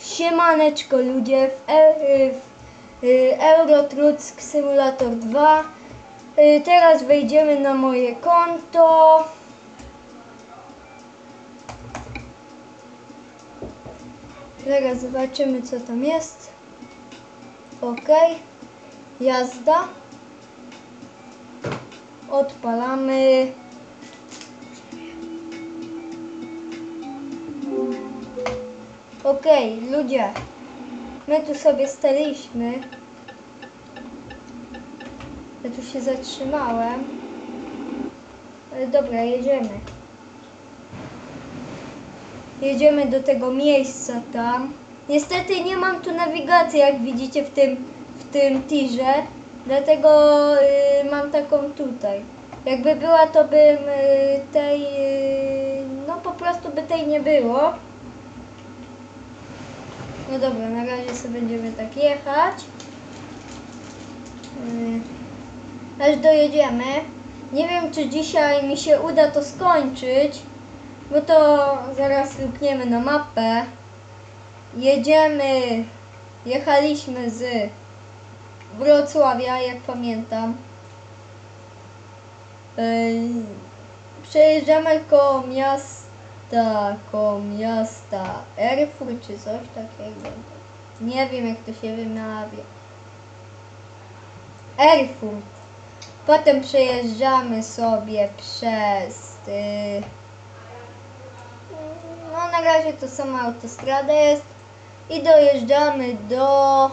Siemaneczko ludzie w, e, w y, Euro Truck Simulator 2. Y, Teraz wejdziemy na moje konto. Teraz zobaczymy co tam jest. Ok. Jazda. Odpalamy. Okej, ludzie. My tu sobie staliśmy. Ja tu się zatrzymałem. Ale dobra, jedziemy. Jedziemy do tego miejsca tam. Niestety nie mam tu nawigacji, jak widzicie w tym, w tym tirze. Dlatego y, mam taką tutaj. Jakby była, to bym y, tej, y, no po prostu by tej nie było. No dobra, na razie sobie będziemy tak jechać. Yy, Aż dojedziemy. Nie wiem, czy dzisiaj mi się uda to skończyć, bo to zaraz lukniemy na mapę. Jedziemy. Jechaliśmy z Wrocławia, jak pamiętam. Yy, Przejeżdżamy koło miasta, koło miasta Erfurt czy coś takiego. Nie wiem jak to się wymawia. Erfurt. Potem przejeżdżamy sobie przez... Yy, no na razie to sama autostrada jest. I dojeżdżamy do